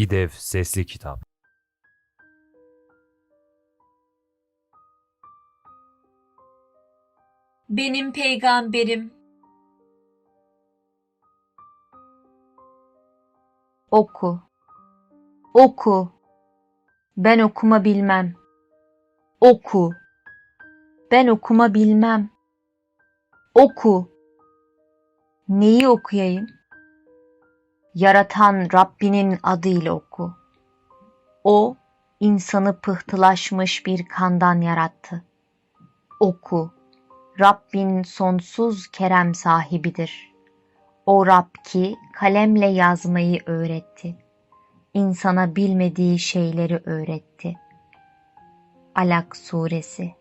İDEV Sesli Kitap Benim peygamberim. Oku. Oku. Ben okuma bilmem. Oku. Ben okuma bilmem. Oku. Neyi okuyayım? Yaratan Rabbinin adıyla oku. O, insanı pıhtılaşmış bir kandan yarattı. Oku. Rabbin sonsuz kerem sahibidir. O Rab ki kalemle yazmayı öğretti. İnsana bilmediği şeyleri öğretti. Alak Suresi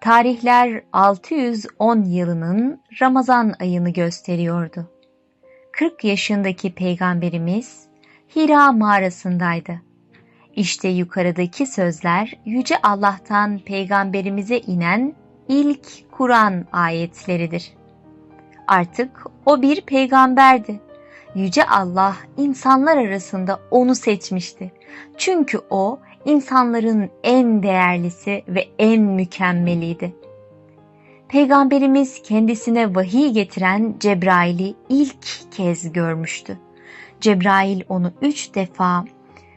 Tarihler 610 yılının Ramazan ayını gösteriyordu. 40 yaşındaki peygamberimiz Hira mağarasındaydı. İşte yukarıdaki sözler Yüce Allah'tan peygamberimize inen ilk Kur'an ayetleridir. Artık o bir peygamberdi. Yüce Allah insanlar arasında onu seçmişti. Çünkü o insanların en değerlisi ve en mükemmeliydi. Peygamberimiz kendisine vahiy getiren Cebrail'i ilk kez görmüştü. Cebrail onu üç defa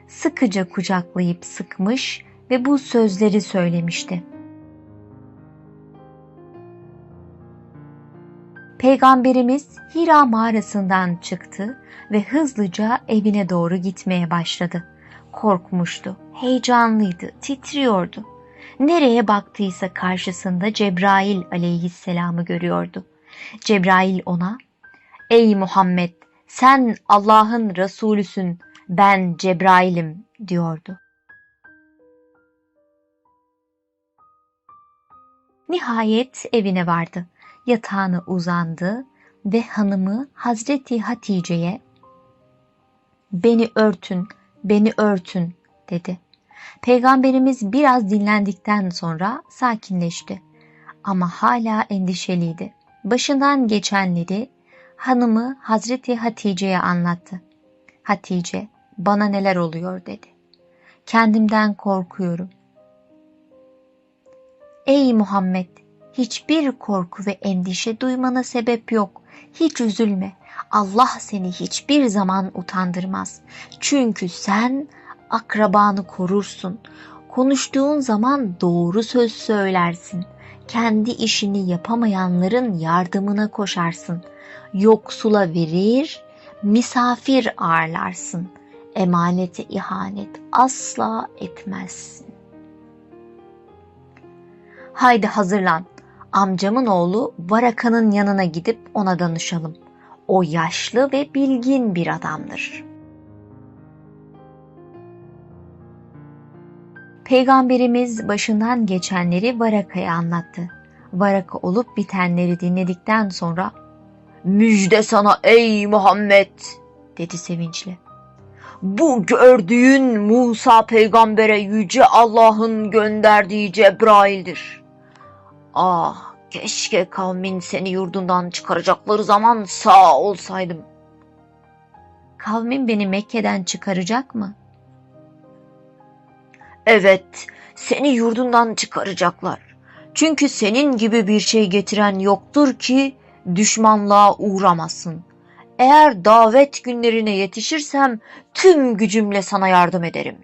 sıkıca kucaklayıp sıkmış ve bu sözleri söylemişti. Peygamberimiz Hira mağarasından çıktı ve hızlıca evine doğru gitmeye başladı. Korkmuştu, heyecanlıydı, titriyordu. Nereye baktıysa karşısında Cebrail aleyhisselamı görüyordu. Cebrail ona, ''Ey Muhammed, sen Allah'ın Resulüsün, ben Cebrail'im.'' diyordu. Nihayet evine vardı. Yatağına uzandı ve hanımı Hazreti Hatice'ye "Beni örtün, beni örtün." dedi. Peygamberimiz biraz dinlendikten sonra sakinleşti. Ama hala endişeliydi. Başından geçenleri hanımı Hazreti Hatice'ye anlattı. Hatice, bana neler oluyor dedi. Kendimden korkuyorum. Ey Muhammed, hiçbir korku ve endişe duymana sebep yok. Hiç üzülme. Allah seni hiçbir zaman utandırmaz. Çünkü sen akrabanı korursun. Konuştuğun zaman doğru söz söylersin. Kendi işini yapamayanların yardımına koşarsın. Yoksula verir, misafir ağırlarsın. Emanete ihanet asla etmezsin. Haydi hazırlan. Amcamın oğlu Varaka'nın yanına gidip ona danışalım. O yaşlı ve bilgin bir adamdır. Peygamberimiz başından geçenleri Varaka'ya anlattı. Varaka olup bitenleri dinledikten sonra "Müjde sana ey Muhammed!" dedi sevinçle. Bu gördüğün Musa peygambere yüce Allah'ın gönderdiği Cebrail'dir. Ah keşke kavmin seni yurdundan çıkaracakları zaman sağ olsaydım. Kavmin beni Mekke'den çıkaracak mı? Evet, seni yurdundan çıkaracaklar. Çünkü senin gibi bir şey getiren yoktur ki düşmanlığa uğramasın. Eğer davet günlerine yetişirsem tüm gücümle sana yardım ederim.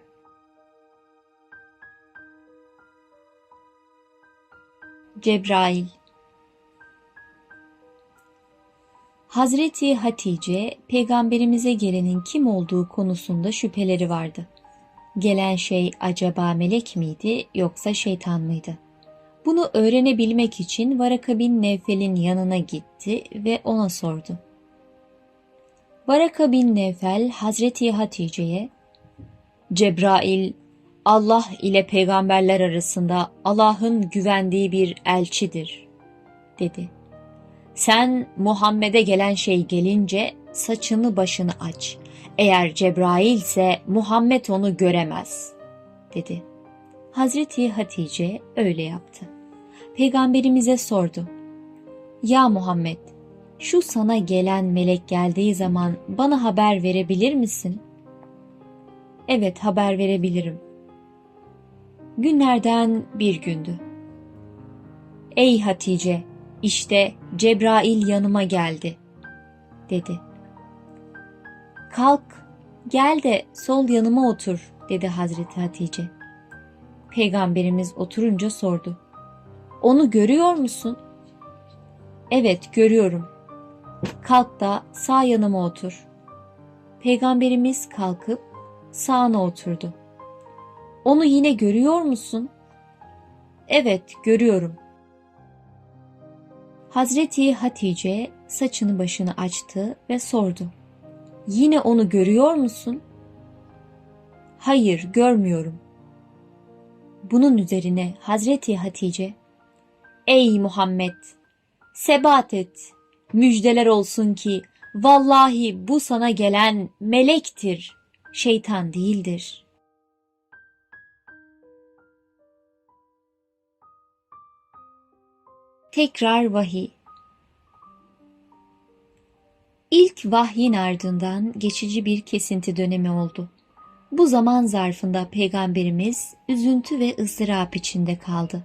Cebrail Hazreti Hatice peygamberimize gelenin kim olduğu konusunda şüpheleri vardı. Gelen şey acaba melek miydi yoksa şeytan mıydı? Bunu öğrenebilmek için Varaka bin Nevfel'in yanına gitti ve ona sordu. Varaka bin Nevfel Hazreti Hatice'ye Cebrail Allah ile peygamberler arasında Allah'ın güvendiği bir elçidir dedi. Sen Muhammed'e gelen şey gelince saçını başını aç. Eğer Cebrail ise Muhammed onu göremez dedi. Hazreti Hatice öyle yaptı. Peygamberimize sordu. Ya Muhammed şu sana gelen melek geldiği zaman bana haber verebilir misin? Evet, haber verebilirim. Günlerden bir gündü. Ey Hatice, işte Cebrail yanıma geldi, dedi. Kalk, gel de sol yanıma otur, dedi Hazreti Hatice. Peygamberimiz oturunca sordu. Onu görüyor musun? Evet, görüyorum. Kalk da sağ yanıma otur. Peygamberimiz kalkıp sağına oturdu. Onu yine görüyor musun? Evet, görüyorum. Hazreti Hatice saçını başını açtı ve sordu. Yine onu görüyor musun? Hayır, görmüyorum. Bunun üzerine Hazreti Hatice, Ey Muhammed! Sebat et, müjdeler olsun ki vallahi bu sana gelen melektir, şeytan değildir. Tekrar vahiy İlk vahyin ardından geçici bir kesinti dönemi oldu. Bu zaman zarfında peygamberimiz üzüntü ve ızdırap içinde kaldı.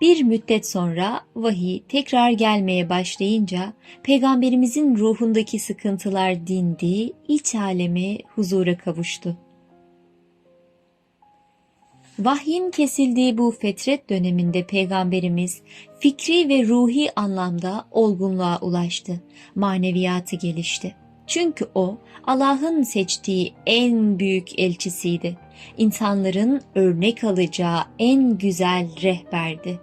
Bir müddet sonra vahiy tekrar gelmeye başlayınca peygamberimizin ruhundaki sıkıntılar dindi, iç alemi huzura kavuştu. Vahyin kesildiği bu fetret döneminde peygamberimiz fikri ve ruhi anlamda olgunluğa ulaştı, maneviyatı gelişti. Çünkü o Allah'ın seçtiği en büyük elçisiydi. İnsanların örnek alacağı en güzel rehberdi.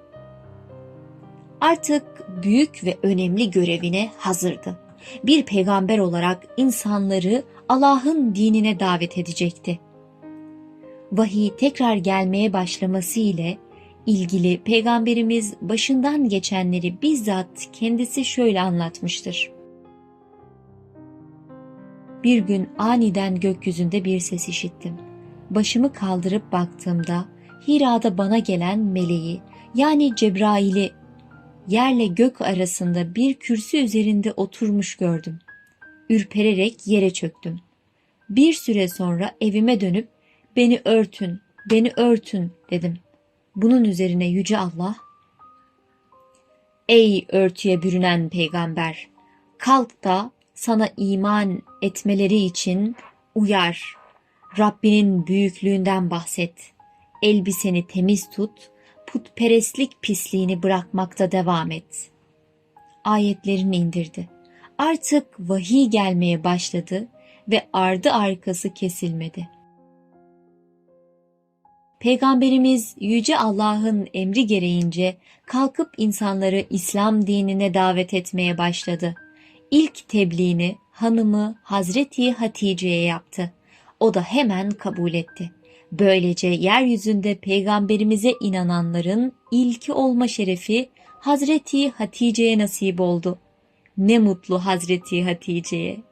Artık büyük ve önemli görevine hazırdı. Bir peygamber olarak insanları Allah'ın dinine davet edecekti. Vahiy tekrar gelmeye başlaması ile ilgili peygamberimiz başından geçenleri bizzat kendisi şöyle anlatmıştır. Bir gün aniden gökyüzünde bir ses işittim. Başımı kaldırıp baktığımda Hira'da bana gelen meleği yani Cebrail'i yerle gök arasında bir kürsü üzerinde oturmuş gördüm. Ürpererek yere çöktüm. Bir süre sonra evime dönüp beni örtün, beni örtün dedim. Bunun üzerine yüce Allah Ey örtüye bürünen peygamber kalk da sana iman etmeleri için uyar. Rabbinin büyüklüğünden bahset. Elbiseni temiz tut, putperestlik pisliğini bırakmakta devam et. Ayetlerini indirdi. Artık vahiy gelmeye başladı ve ardı arkası kesilmedi. Peygamberimiz Yüce Allah'ın emri gereğince kalkıp insanları İslam dinine davet etmeye başladı. İlk tebliğini hanımı Hazreti Hatice'ye yaptı. O da hemen kabul etti. Böylece yeryüzünde peygamberimize inananların ilki olma şerefi Hazreti Hatice'ye nasip oldu. Ne mutlu Hazreti Hatice'ye.